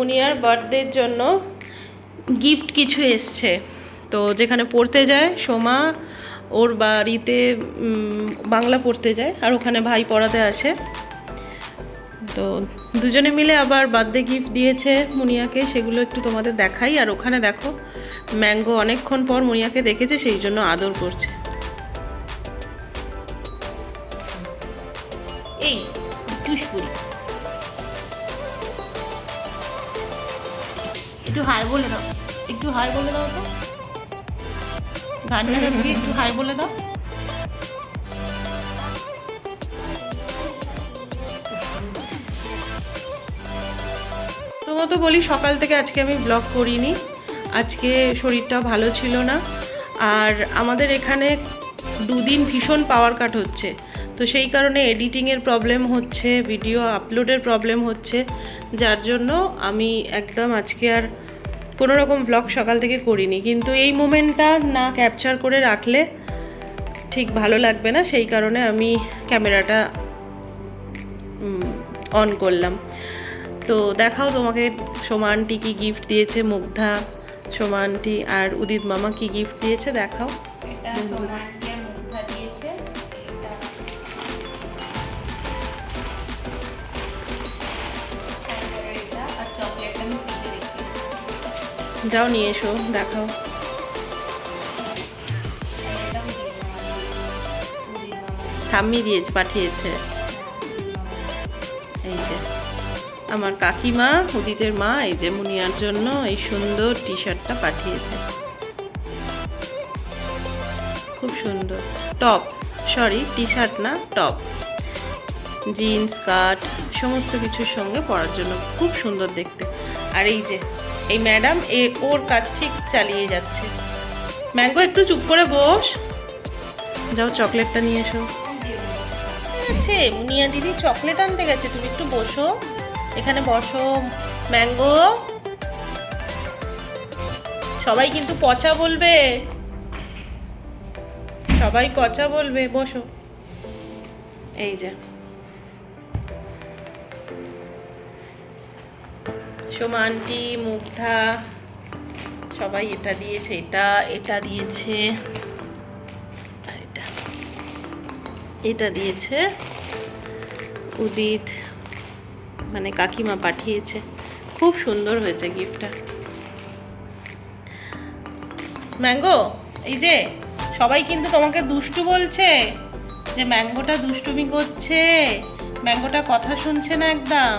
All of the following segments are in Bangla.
মুনিয়ার বার্থডের জন্য গিফট কিছু এসছে। তো যেখানে পড়তে যায়, সোমা ওর বাড়িতে বাংলা পড়তে যায় আর ওখানে ভাই পড়াতে আসে। তো দুজনে মিলে আবার বার্থডে গিফট দিয়েছে মুনিয়াকে, সেগুলো একটু তোমাদের দেখাই। আর ওখানে দেখো, ম্যাঙ্গো অনেকক্ষণ পর মুনিয়াকে দেখেছে, সেই জন্য আদর করছে। একটু হাই বলে দাও। একটু হাই বলে দাও তো। গানটা একটু হাই বলে দাও। তোমার তো বলি, সকাল থেকে আজকে আমি ব্লগ করিনি। আজকে শরীরটা ভালো ছিল না। আর আমাদের এখানে দুদিন ভীষণ পাওয়ার কাট হচ্ছে। তো সেই কারণে এডিটিংয়ের প্রবলেম হচ্ছে ভিডিও আপলোডের প্রবলেম হচ্ছে। যার জন্য আমি একদম আজকে আর কোনো রকম ব্লগ সকাল থেকে করিনি। কিন্তু এই মোমেন্টটা না ক্যাপচার করে রাখলে ঠিক ভালো লাগবে না। সেই কারণে আমি ক্যামেরাটা অন করলাম। তো দেখাও তোমাকে সমানটি আন্টি কী গিফট দিয়েছে, মুগ্ধা সমানটি আর উদিত মামা কি গিফট দিয়েছে, দেখাও। যাও নিয়ে এসো, দেখাও। এটা দিয়েছে। পাঠিয়েছে। এই যে, আমার কাকিমা, উদিতের মা, এই যে মুনিয়ার জন্য এই সুন্দর টি শার্টটা পাঠিয়েছে। খুব সুন্দর। টপ সরি টি শার্ট না টপ জিন্স স্কার্ট সমস্ত কিছুর সঙ্গে পরার জন্য খুব সুন্দর দেখতে। আর এই যে এই ম্যাডাম, এ ওর কাজ ঠিক চালিয়ে যাচ্ছে। ম্যাঙ্গো, একটু চুপ করে বস। যাও, চকলেটটা নিয়ে এসো। আছে মুনিয়া দিদি চকলেট আনতে গেছে, তুমি একটু বসো। এখানে বসো, ম্যাঙ্গো। সবাই কিন্তু পচা বলবে। সবাই পচা বলবে, বসো। এই যে। সোমা আন্টি মুগ্ধা, সবাই এটা দিয়েছে, এটা এটা দিয়েছে এটা এটা দিয়েছে, উদিত মানে কাকিমা পাঠিয়েছে। খুব সুন্দর হয়েছে গিফটটা ম্যাঙ্গো, এই যে, সবাই কিন্তু তোমাকে দুষ্টু বলছে যে ম্যাঙ্গোটা দুষ্টুমি করছে। ম্যাঙ্গোটা কথা শুনছে না একদম।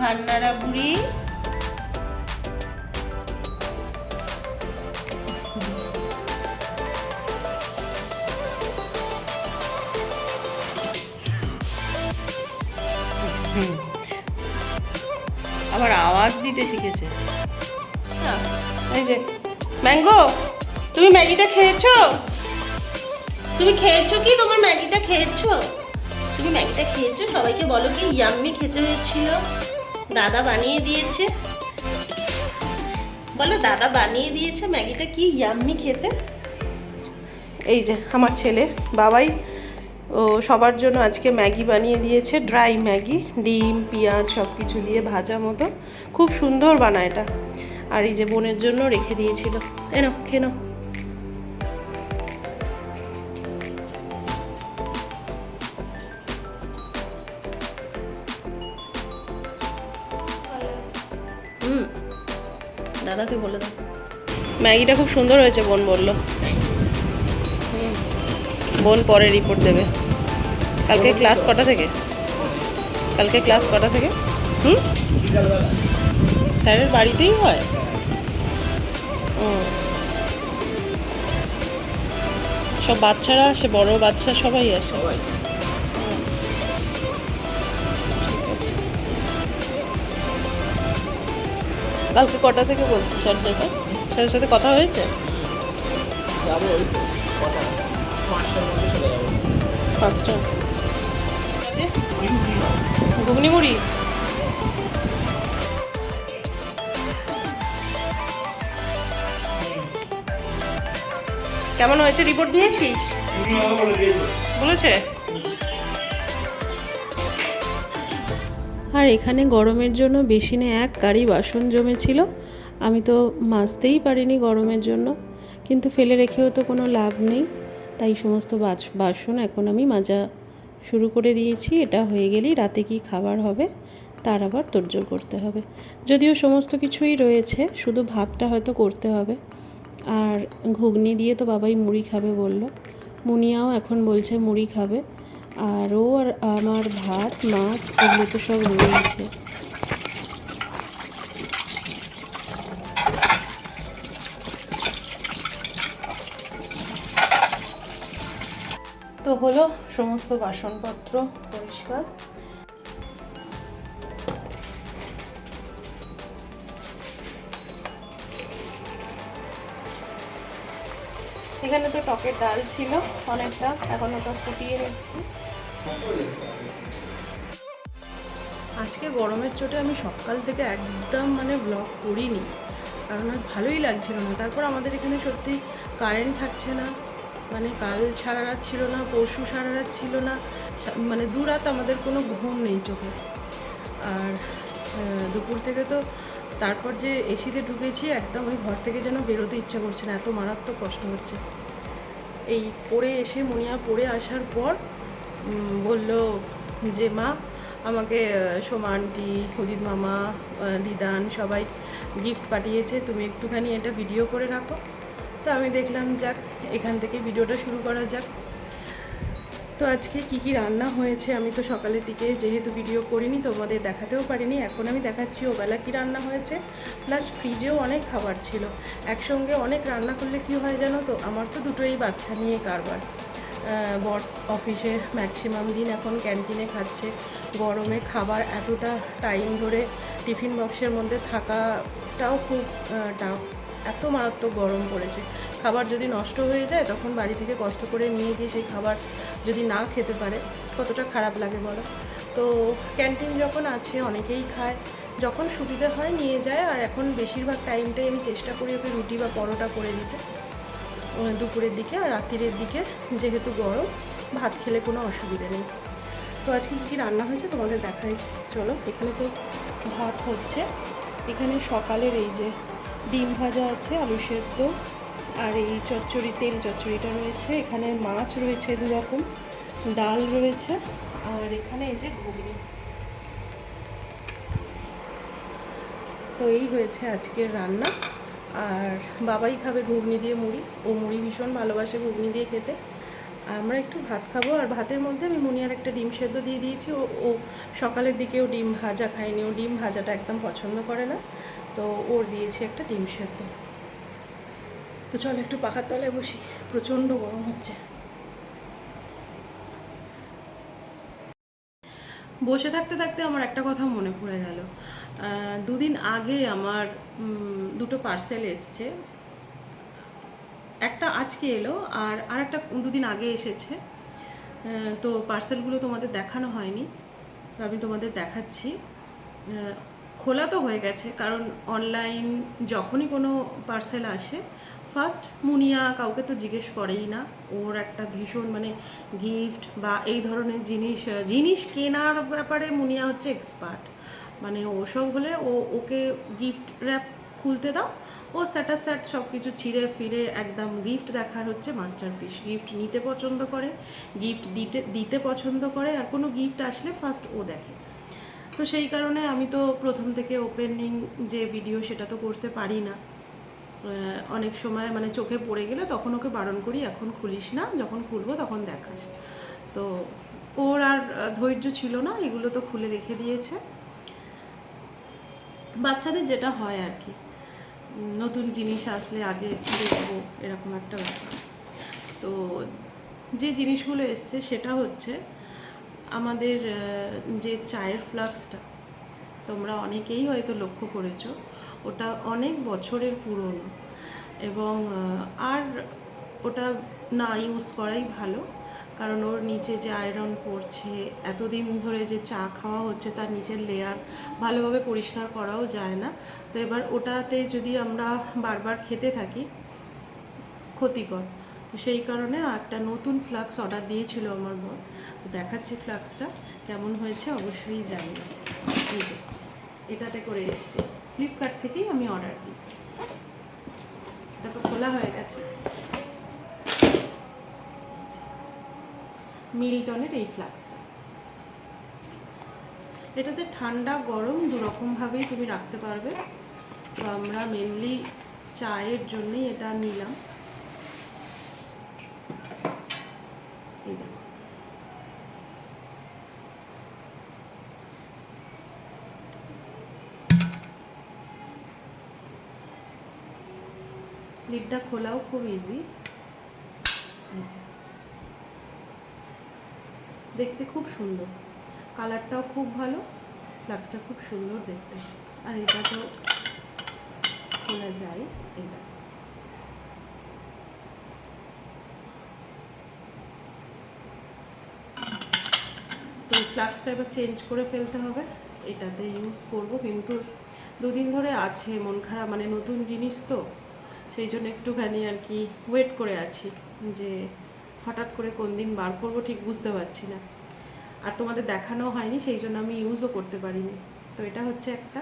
ঘান্নারা বুড়ি। আবার আওয়াজ দিতে শিখেছে। হ্যাঁ, এই যে ম্যাঙ্গো তুমি ম্যাগিটা খেয়েছো? তুমি খেয়েছো কি? তোমার ম্যাগিটা খেয়েছো? তুমি ম্যাগিটা খেয়েছো? সবাইকে বলো কি ইয়াম্মি খেতে হয়েছিল? দাদা বানিয়ে দিয়েছে। বলো, দাদা বানিয়ে দিয়েছে ম্যাগিটা কি ইয়াম্মি খেতে? এই যে, আমার ছেলে, বাবাই, ও সবার জন্য আজকে ম্যাগি বানিয়ে দিয়েছে ড্রাই ম্যাগি, ডিম, পেঁয়াজ সব কিছু দিয়ে ভাজা মতো। খুব সুন্দর বানায় এটা। আর এই যে বোনের জন্য রেখে দিয়েছিল। এনো খেনো হুম দাদাকে বলে দাও ম্যাগিটা খুব সুন্দর হয়েছে বোন বলল। বোন পরে রিপোর্ট দেবে। কালকে ক্লাস কটা থেকে? কালকে ক্লাস কটা থেকে? হুম? স্যারের বাড়িতেই হয়। ও। সব বাচ্চারা আসে বড় বাচ্চা সবাই আসে। কালকে কটা থেকে বলছি স্যার স্যারের সাথে কথা হয়েছে? পাঁচটা। ঘুগনি মুড়ি। কেমন হয়েছে? রিপোর্ট দিয়েছিস? বলেছে? আর এখানে গরমের জন্য বেশি বেসিনে এক গাড়ি বাসন জমেছিল। আমি তো মাজতেই পারিনি গরমের জন্য। কিন্তু ফেলে রেখেও তো কোনো লাভ নেই। তাই সমস্ত বাস- বাসন এখন আমি মাজা শুরু করে দিয়েছি। এটা হয়ে গেলেই রাতে কি খাবার হবে, তার আবার তোড়জোড় করতে হবে। যদিও সমস্ত কিছুই রয়েছে, শুধু ভাতটা হয়তো করতে হবে। আর ঘুগনি দিয়ে তো বাবাই মুড়ি খাবে বলল। মুনিয়াও এখন বলছে মুড়ি খাবে। আর ও আর আমার ভাত, মাছ, এগুলো তো সব রয়েছে। তো হলো সমস্ত বাসনপত্র পরিষ্কার। এখানে তো টকের ডাল ছিল অনেকটা এখন ওটা ফুটিয়ে রেখেছি আজকে গরমের চোটে আমি সকাল থেকে একদম মানে ব্লগ করিনি, কারণ আর ভালোই লাগছিল না। তারপর আমাদের এখানে সত্যি কারেন্ট থাকছে না মানে কাল সারা রাত ছিল না, পরশু সারা রাত ছিল না মানে দু রাত আমাদের কোনো ঘুম নেই চোখে। আর দুপুর থেকে তো তারপর যে এসিতে ঢুকেছি, একদম ওই ঘর থেকে যেন বেরোতে ইচ্ছা করছে না, এত মারাত্মক কষ্ট হচ্ছে। এই পড়ে এসে মুনিয়া পড়ে আসার পর বলল, যে মা, আমাকে সোমা আন্টি মামা দিদান সবাই গিফট পাঠিয়েছে, তুমি একটুখানি এটা ভিডিও করে রাখো। তো আমি দেখলাম, যাক, এখান থেকে ভিডিওটা শুরু করা যাক। তো আজকে কি কি রান্না হয়েছে আমি তো সকালের দিকে যেহেতু ভিডিও করিনি তোমাদের দেখাতেও পারিনি। এখন আমি দেখাচ্ছি ওবেলা কি রান্না হয়েছে। প্লাস ফ্রিজেও অনেক খাবার ছিল। একসঙ্গে অনেক রান্না করলে কি হয় জানো তো? আমার তো দুটোই বাচ্চা নিয়ে কারবার। অফিসে ম্যাক্সিমাম দিন এখন ক্যান্টিনে খাচ্ছে। গরমে খাবার এতটা টাইম ধরে টিফিন বক্সের মধ্যে থাকাটাও খুব টাফ এত মারাত্মক গরম পড়েছে। খাবার যদি নষ্ট হয়ে যায়, তখন বাড়ি থেকে কষ্ট করে নিয়ে গিয়ে সেই খাবার যদি না খেতে পারে, কতটা খারাপ লাগে বলো? তো ক্যান্টিন যখন আছে, অনেকেই খায়। যখন সুবিধা হয়, নিয়ে যায়। আর এখন বেশিরভাগ টাইমটাই আমি চেষ্টা করি ওকে রুটি বা পরোটা করে দিতে। দুপুরের দিকে আর রাত্রিরের দিকে, যেহেতু গরম, ভাত খেলে কোনো অসুবিধা নেই। তো আজকে কী কী রান্না হয়েছে তোমাদের দেখাই। চলো, এখানে তো ভাত হচ্ছে। এখানে সকালের এই যে ডিম ভাজা আছে, আলু সেদ্ধ আর এই চচ্চড়ি, তেল চচ্চড়িটা রয়েছে। এখানে মাছ রয়েছে দু রকম ডাল রয়েছে আর এখানে এই যে ঘুগনি। তো এই হয়েছে আজকের রান্না। আর বাবাই খাবে ঘুগনি দিয়ে মুড়ি। ও মুড়ি ভীষণ ভালোবাসে ঘুগনি দিয়ে খেতে। আমরা একটু ভাত খাব, আর ভাতের মধ্যে আমি মুনিয়ার একটা ডিম সেদ্ধ দিয়ে দিয়েছি। ও ও সকালের দিকেও ডিম ভাজা খায়নি। ও ডিম ভাজাটা একদম পছন্দ করে না। তো ওর দিয়েছি একটা ডিম সেদ্ধ। তো চল একটু পাখার তলায় বসি। প্রচণ্ড গরম হচ্ছে। বসে থাকতে থাকতে আমার একটা কথা মনে পড়ে গেল। দুদিন আগে আমার দুটো পার্সেল এসছে। একটা আজকে এলো আর আর একটা দুদিন আগে এসেছে। তো পার্সেলগুলো তোমাদের দেখানো হয়নি আমি তোমাদের দেখাচ্ছি। খোলা তো হয়ে গেছে, কারণ অনলাইন যখনই কোনো পার্সেল আসে ফার্স্ট মুনিয়া কাউকে তো জিজ্ঞেস করেই না। ওর একটা ভীষণ মানে গিফট বা এই ধরনের জিনিস জিনিস কেনার ব্যাপারে মুনিয়া হচ্ছে এক্সপার্ট মানে ওসব হলে ও, ওকে গিফট র্যাপ খুলতে দাও। ও স্যাটার স্যাট সব কিছু ছিঁড়ে ফিরে একদম গিফট দেখার হচ্ছে মাস্টারপিস গিফট নিতে পছন্দ করে গিফট দিতে দিতে পছন্দ করে, আর কোনো গিফট আসলে ফার্স্ট ও দেখে। তো সেই কারণে আমি তো প্রথম থেকে ওপেনিং যে ভিডিও সেটা তো করতে পারি না। অনেক সময় মানে চোখে পড়ে গেলে তখন ওকে বারণ করি, এখন খুলিস না, যখন খুলবো তখন দেখাস। তো ওর আর ধৈর্য ছিল না, এগুলো তো খুলে রেখে দিয়েছে। বাচ্চাদের যেটা হয় আর কি। নতুন জিনিস আসলে আগে দেখব, এরকম একটা ব্যাপার। তো যে জিনিসগুলো এসছে সেটা হচ্ছে, আমাদের যে চায়ের ফ্লাক্সটা, তোমরা অনেকেই হয়তো লক্ষ্য করেছ, ওটা অনেক বছরের পুরনো এবং আর ওটা না ইউজ করাই ভালো। কারণ ওর নিচে যে আয়রন পড়ছে, এতদিন ধরে যে চা খাওয়া হচ্ছে, তার নিচের লেয়ার ভালোভাবে পরিষ্কার করাও যায় না। তো এবার ওটাতে যদি আমরা বারবার খেতে থাকি, ক্ষতিকর। তো সেই কারণে একটা নতুন ফ্লাক্স অর্ডার দিয়েছিল আমার তো দেখাচ্ছি ফ্লাক্সটা কেমন হয়েছে অবশ্যই জানি এটাতে করে এসছে। ফ্লিপকার্ট থেকেই আমি অর্ডার দিই। এটা তো খোলা হয়ে গেছে। মিল্টনের এই ফ্লাক্সটা এটাতে ঠান্ডা, গরম দুরকমভাবেই তুমি রাখতে পারবে। তো আমরা মেনলি চায়ের জন্যই এটা নিলাম। লিডটা খোলাও খুব ইজি দেখতে খুব সুন্দর। কালারটাও খুব ভালো, ফ্লাক্সটা খুব সুন্দর দেখতে। আর এটা তো খোলা যায়, এটা। তো ফ্লাক্সটা এবার চেঞ্জ করে ফেলতে হবে। এটাতে ইউজ করব, কিন্তু দুদিন ধরে আছে, মন খারাপ মানে নতুন জিনিস তো। সেই জন্য একটুখানি আর কি ওয়েট করে আছি যে হঠাৎ করে কোন দিন বার করব ঠিক বুঝতে পারছি না। আর তোমাদের দেখানো হয়নি, সেই জন্য আমি ইউজও করতে পারিনি। তো এটা হচ্ছে একটা।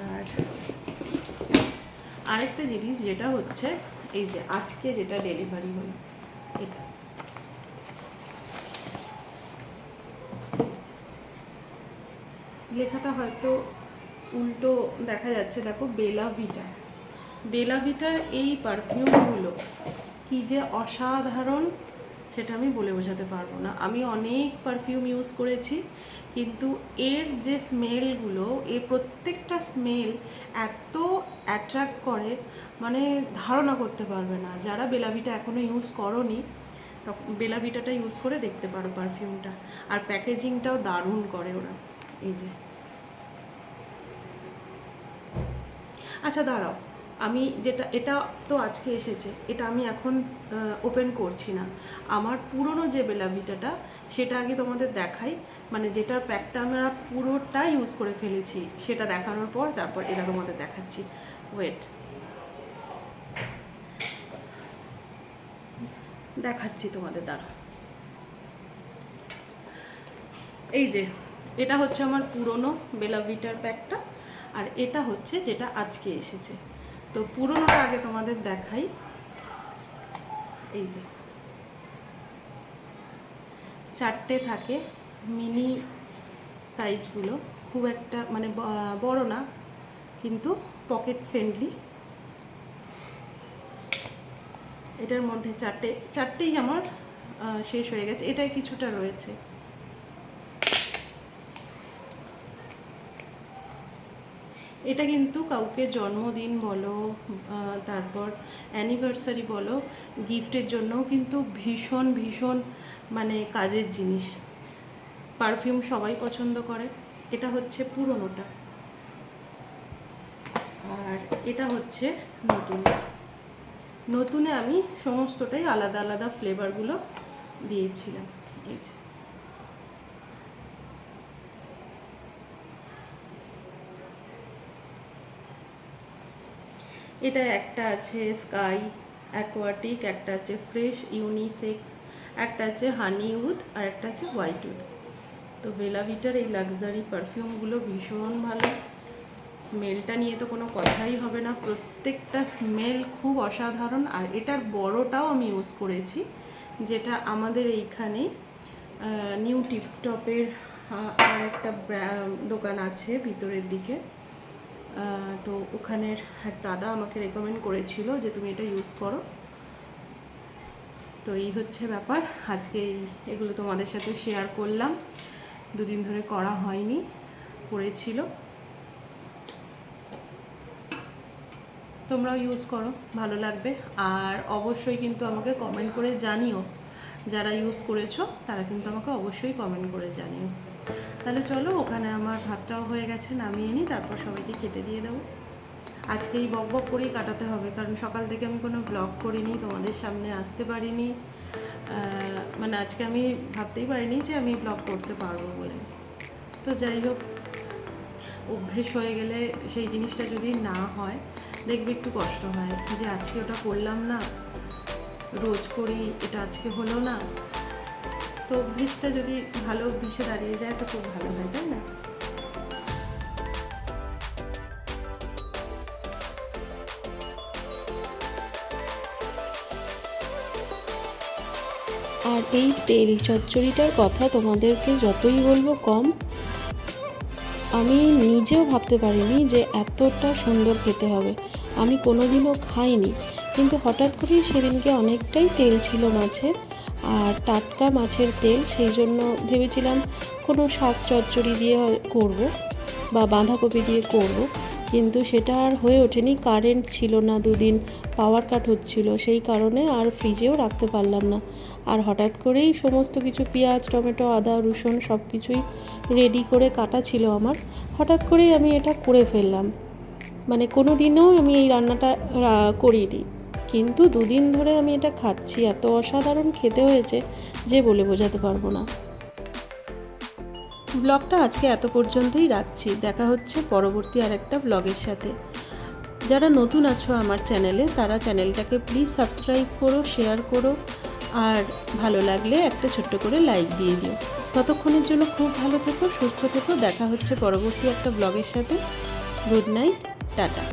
আর আরেকটা জিনিস যেটা হচ্ছে, এই যে আজকে যেটা ডেলিভারি হলো, এটা। লেখাটা হয়তো উল্টো দেখা যাচ্ছে, দেখো বেলা ভিটা বেলা ভিটার এই পারফিউমগুলো কি যে অসাধারণ সেটা আমি বলে বোঝাতে পারব না। আমি অনেক পারফিউম ইউজ করেছি, কিন্তু এর যে স্মেলগুলো এর প্রত্যেকটা স্মেল এত অ্যাট্রাক্ট করে মানে ধারণা করতে পারবে না। যারা বেলাভিটা এখনও ইউজ করনি তখন বেলাভিটাটা ইউজ করে দেখতে পারো পারফিউমটা আর প্যাকেজিংটাও দারুণ করে ওরা। এই যে। আচ্ছা দাঁড়াও। আমি যেটা, এটা তো আজকে এসেছে, এটা আমি এখন ওপেন করছি না। আমার পুরনো যে বেলাভিটাটা, সেটা আগে তোমাদের দেখাই। মানে যেটার প্যাকটা আমরা পুরোটা ইউজ করে ফেলেছি, সেটা দেখানোর পর তারপর এটা তোমাদের দেখাচ্ছি। ওয়েট দেখাচ্ছি তোমাদের দ্বারা এই যে, এটা হচ্ছে আমার পুরনো বেলাভিটার প্যাকটা, আর এটা হচ্ছে যেটা আজকে এসেছে। তো পুরোনোটা আগে তোমাদের দেখাই। এই যে। চারটে থাকে মিনি সাইজগুলো। খুব একটা মানে বড় না, কিন্তু পকেট ফ্রেন্ডলি। এটার মধ্যে চারটে, চারটেই আমার শেষ হয়ে গেছে। এটাই কিছুটা রয়েছে। এটা কিন্তু কাউকে জন্মদিন বলো তারপর অ্যানিভার্সারি বলো গিফটের জন্যও কিন্তু ভীষণ ভীষণ মানে কাজের জিনিস। পারফিউম সবাই পছন্দ করে, এটা হচ্ছে পুরনোটা। আর এটা হচ্ছে নতুন। নতুনে আমি সমস্তটাই আলাদা আলাদা ফ্লেভারগুলো দিয়েছিলাম। এই যে। এটা একটা আছে স্কাই, অ্যাকোয়াটিক, একটা আছে ফ্রেশ, ইউনিসেক্স, একটা আছে হানি উড আর একটা আছে হোয়াইট উড তো বেলাভিটার এই লাক্সারি পারফিউমগুলো ভীষণ ভালো। স্মেলটা নিয়ে তো কোনো কথাই হবে না। প্রত্যেকটা স্মেল খুব অসাধারণ। আর এটার বড়টাও আমি ইউজ করেছি, যেটা আমাদের এইখানে নিউ টিপটপের আর একটা দোকান আছে ভিতরের দিকে। তো ওখানের এক দাদা আমাকে রেকমেন্ড করেছিল যে তুমি এটা ইউজ করো। তো এই হচ্ছে ব্যাপার। আজকে এগুলো তোমাদের সাথে শেয়ার করলাম। দুদিন ধরে করা হয়নি, করেছিল। তোমরাও ইউজ করো, ভালো লাগবে। আর অবশ্যই কিন্তু আমাকে কমেন্ট করে জানিও। যারা ইউজ করেছ, তারা কিন্তু আমাকে অবশ্যই কমেন্ট করে জানিও। তাহলে চলো, ওখানে আমার ভাতটাও হয়ে গেছে, নামিয়ে নিই, তারপর সবাইকে খেতে দিয়ে দেবো। আজকে এই বক বক করেই কাটাতে হবে, কারণ সকাল থেকে আমি কোনো ব্লগ করিনি, তোমাদের সামনে আসতে পারিনি। মানে আজকে আমি ভাবতেই পারিনি যে আমি ব্লগ করতে পারব বলে। তো যাই হোক, অভ্যেস হয়ে গেলে সেই জিনিসটা যদি না হয়, দেখবে একটু কষ্ট হয়। যে আজকে ওটা করলাম না, রোজ করি, এটা আজকে হলো না তো অভ্যেসটা যদি ভালো অভ্যেসে দাঁড়িয়ে যায় তো খুব ভালো হয়, তাই না? আর এই তেল চচ্চড়িটার কথা তোমাদেরকে যতই বলব কম, আমি নিজেও ভাবতে পারিনি যে এতটা সুন্দর খেতে হবে। আমি কোনোদিনও খাইনি, কিন্তু হঠাৎ করেই সেদিনকে অনেকটাই তেল ছিল মাছের। আর টাটকা মাছের তেল, সেই জন্য ভেবেছিলাম কোনো শাক চচ্চড়ি দিয়ে করব বা বাঁধাকপি দিয়ে করব। কিন্তু সেটা আর হয়ে ওঠেনি, কারেন্ট ছিল না, দুদিন পাওয়ার কাট হচ্ছিল, সেই কারণে আর ফ্রিজেও রাখতে পারলাম না। আর হঠাৎ করেই সমস্ত কিছু, পেঁয়াজ, টমেটো, আদা, রসুন সব কিছুই রেডি করে কাটা ছিল আমার। হঠাৎ করেই আমি এটা করে ফেললাম। মানে কোনো দিনও আমি এই রান্নাটা করিনি। কিন্তু দুদিন ধরে আমি এটা খাচ্ছি, এত অসাধারণ খেতে হয়েছে যে বলে বোঝাতে পারব না। ব্লগটা আজকে এত পর্যন্তই রাখছি। দেখা হচ্ছে পরবর্তী আর একটা ব্লগের সাথে। যারা নতুন আছো আমার চ্যানেলে, তারা চ্যানেলটাকে প্লিজ সাবস্ক্রাইব করো শেয়ার করো, আর ভালো লাগলে একটা ছোট্ট করে লাইক দিয়ে দিও। ততক্ষণের জন্য খুব ভালো থেকো, সুস্থ থেকো। দেখা হচ্ছে পরবর্তী একটা ব্লগের সাথে। Good night, tata.